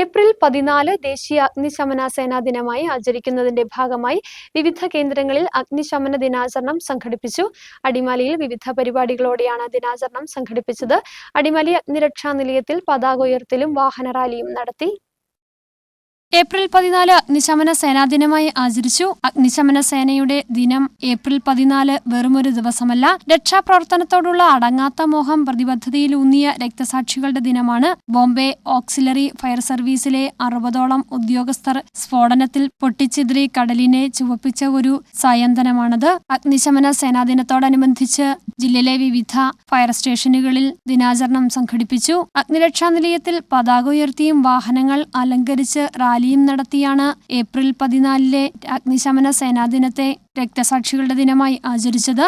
April പതിനാല് ദേശീയ അഗ്നിശമന സേനാ ദിനമായി ആചരിക്കുന്നതിന്റെ ഭാഗമായി വിവിധ കേന്ദ്രങ്ങളിൽ അഗ്നിശമന ദിനാചരണം സംഘടിപ്പിച്ചു. അടിമാലിയിൽ വിവിധ പരിപാടികളോടെയാണ് ദിനാചരണം സംഘടിപ്പിച്ചത്. അടിമാലി അഗ്നിരക്ഷാ നിലയത്തിൽ പതാക ഉയർത്തലും വാഹന റാലിയും നടത്തി ഏപ്രിൽ പതിനാല് അഗ്നിശമന സേനാ ദിനമായി ആചരിച്ചു. അഗ്നിശമന സേനയുടെ ദിനം ഏപ്രിൽ പതിനാല് വെറുമൊരു ദിവസമല്ല. രക്ഷാപ്രവർത്തനത്തോടുള്ള അടങ്ങാത്ത മോഹം പ്രതിബദ്ധതയിലൂന്നിയ രക്തസാക്ഷികളുടെ ദിനമാണ്. ബോംബെ ഓക്സിലറി ഫയർ സർവീസിലെ അറുപതോളം ഉദ്യോഗസ്ഥർ സ്ഫോടനത്തിൽ പൊട്ടിച്ചിതറി കടലിനെ ചുവപ്പിച്ച ഒരു സായന്തനമാണത്. അഗ്നിശമന സേനാ ദിനത്തോടനുബന്ധിച്ച് ജില്ലയിലെ വിവിധ ഫയർ സ്റ്റേഷനുകളിൽ ദിനാചരണം സംഘടിപ്പിച്ചു. അഗ്നിരക്ഷാ നിലയത്തിൽ പതാക ഉയർത്തിയും വാഹനങ്ങൾ അലങ്കരിച്ച് റാലിയും നടത്തിയാണ് ഏപ്രിൽ പതിനാലിലെ അഗ്നിശമന സേനാ ദിനത്തെ രക്തസാക്ഷികളുടെ ദിനമായി ആചരിച്ചത്.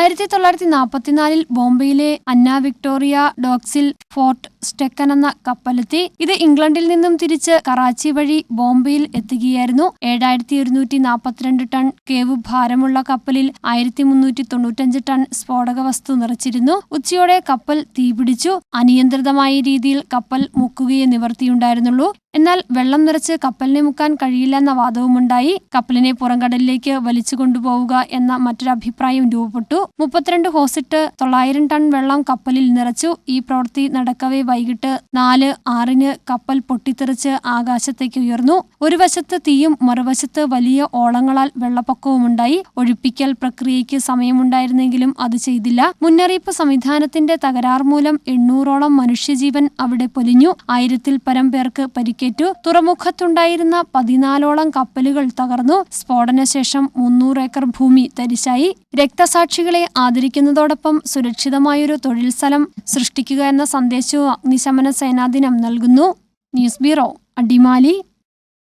ആയിരത്തി തൊള്ളായിരത്തി നാൽപ്പത്തിനാലിൽ ബോംബെയിലെ അന്ന വിക്ടോറിയ ഡോക്സിൽ ഫോർട്ട് സ്റ്റെക്കൻ എന്ന കപ്പലെത്തി. ഇത് ഇംഗ്ലണ്ടിൽ നിന്നും തിരിച്ച് കറാച്ചി വഴി ബോംബെയിൽ എത്തുകയായിരുന്നു. ഏഴായിരത്തി ഒരുന്നൂറ്റി നാൽപ്പത്തിരണ്ട് ടൺ കേവ് ഭാരമുള്ള കപ്പലിൽ ആയിരത്തി മുന്നൂറ്റി തൊണ്ണൂറ്റഞ്ച് ടൺ സ്ഫോടക വസ്തു നിറച്ചിരുന്നു. ഉച്ചയോടെ കപ്പൽ തീപിടിച്ചു. അനിയന്ത്രിതമായ രീതിയിൽ കപ്പൽ മുക്കുകയെ നിവർത്തിയുണ്ടായിരുന്നുള്ളൂ. എന്നാൽ വെള്ളം നിറച്ച് കപ്പലിനെ മുക്കാൻ കഴിയില്ലെന്ന വാദവുമുണ്ടായി. കപ്പലിനെ പുറംകടലിലേക്ക് വലിച്ചു കൊണ്ടുപോവുക എന്ന മറ്റൊരു അഭിപ്രായം രൂപപ്പെട്ടു. മുപ്പത്തിരണ്ട് ഹോസിട്ട് തൊള്ളായിരം ടൺ വെള്ളം കപ്പലിൽ നിറച്ചു. ഈ പ്രവൃത്തി നടക്കവേ വൈകിട്ട് നാല് ആറിന് കപ്പൽ പൊട്ടിത്തെറിച്ച് ആകാശത്തേക്ക് ഉയർന്നു. ഒരു വശത്ത് തീയും മറുവശത്ത് വലിയ ഓളങ്ങളാൽ വെള്ളപ്പൊക്കവുമുണ്ടായി. ഒഴിപ്പിക്കൽ പ്രക്രിയയ്ക്ക് സമയമുണ്ടായിരുന്നെങ്കിലും അത് ചെയ്തില്ല. മുന്നറിയിപ്പ് സംവിധാനത്തിന്റെ തകരാർ മൂലം എണ്ണൂറോളം മനുഷ്യജീവൻ അവിടെ പൊലിഞ്ഞു. ആയിരത്തിൽ പരം പേർക്ക് പരിക്കേറ്റു തുറമുഖത്തുണ്ടായിരുന്ന പതിനാലോളം കപ്പലുകൾ തകർന്നു. സ്ഫോടനശേഷം മുന്നൂറ് ഏക്കർ ഭൂമി തരിശായി. രക്തസാക്ഷികളെ ആദരിക്കുന്നതോടൊപ്പം സുരക്ഷിതമായൊരു തൊഴിൽ സ്ഥലം സൃഷ്ടിക്കുക എന്ന സന്ദേശവും അഗ്നിശമന സേനാദിനം നൽകുന്നു. News bureau Adimali.